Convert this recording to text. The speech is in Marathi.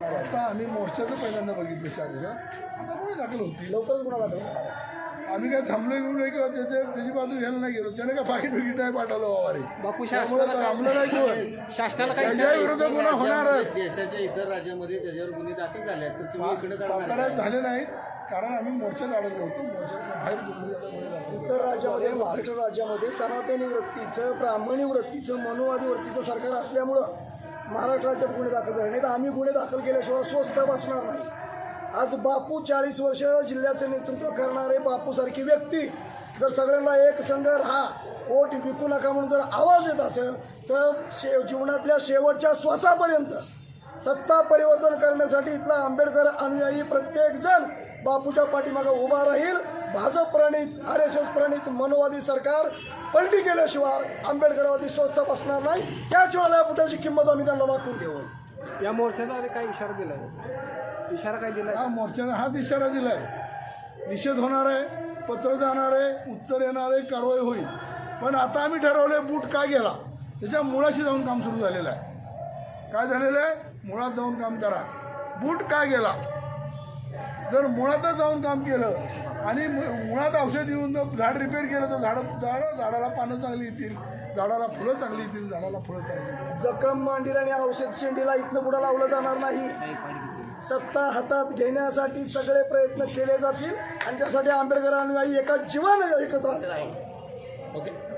आता आम्ही मोर्चाचं पहिल्यांदा बघितलं चार दिवसात आता कोणी दाखल होती लवकरच गुन्हा दाखल. आम्ही काय थांबलो बिमलो किंवा त्याच्या त्याची बाजू घ्यायला नाही गेलो त्याने काय पाकिट बिकीट नाही पाठवलं वावारे बापू थांबलं नाही कोण शासनाला काही त्याच्या विरोधात गुन्हा होणारच देशाच्या इतर राज्यामध्ये त्याच्यावर गुन्हे दाखल झाले. तर तुम्ही इकडे का साताऱ्यात? झाले नाहीत कारण आम्ही मोर्चात अडकलो होतो मोर्चात बाहेर. इतर राज्यामध्ये महाराष्ट्र राज्यामध्ये सनातनी वृत्तीचं ब्राह्मणी वृत्तीचं मनुवादी वृत्तीचं सरकार असल्यामुळं महाराष्ट्र राज्यात गुन्हे दाखल झाले नाही तर आम्ही गुन्हे दाखल केल्याशिवाय स्वस्त बसणार नाही. आज बापू चाळीस वर्ष जिल्ह्याचं नेतृत्व करणारे बापूसारखी व्यक्ती जर सगळ्यांना एक संघ राहा वोट विकू नका म्हणून जर आवाज येत असेल तर शे जीवनातल्या शेवटच्या श्वासापर्यंत सत्ता परिवर्तन करण्यासाठी इथला आंबेडकर अनुयायी प्रत्येकजण बापूच्या पाठीमागे उभा राहील. भाजप प्रणित आर एस एस प्रणित मनोवादी सरकार पलटी केल्याशिवाय आंबेडकरवादी स्वस्त बसणार नाही. त्याच वेळेला पुढची किंमत आम्ही त्यांना दाखवून देऊ. या मोर्चाद्वारे काय इशारा दिलाय? इशारा काय दिलाय? हा मोर्चाने हाच इशारा दिलाय. निषेध होणार आहे पत्र जाणार आहे उत्तर येणार आहे कारवाई होईल. पण आता आम्ही ठरवलंय बूट का गेला? त्याच्या मुळाशी जाऊन काम सुरू झालेलं आहे. काय झालेलं आहे? मुळात जाऊन काम करा. बूट का गेला? जर मुळातच जाऊन काम केलं आणि मु- मुळात औषध येऊन जर झाड रिपेअर केलं तर झाडं झाडं झाडाला पानं चांगली येतील झाडाला फुलं चांगली येतील झाडाला फुलं चांगली येतील. जखम मांडीला आणि औषध शेंडीला इथनं पुढं लावलं जाणार नाही. सत्ता हातात घेण्यासाठी सगळे प्रयत्न केले जातील आणि त्यासाठी आंबेडकर अनुयायी एका जीवन एकत्र आलेला आहे. ओके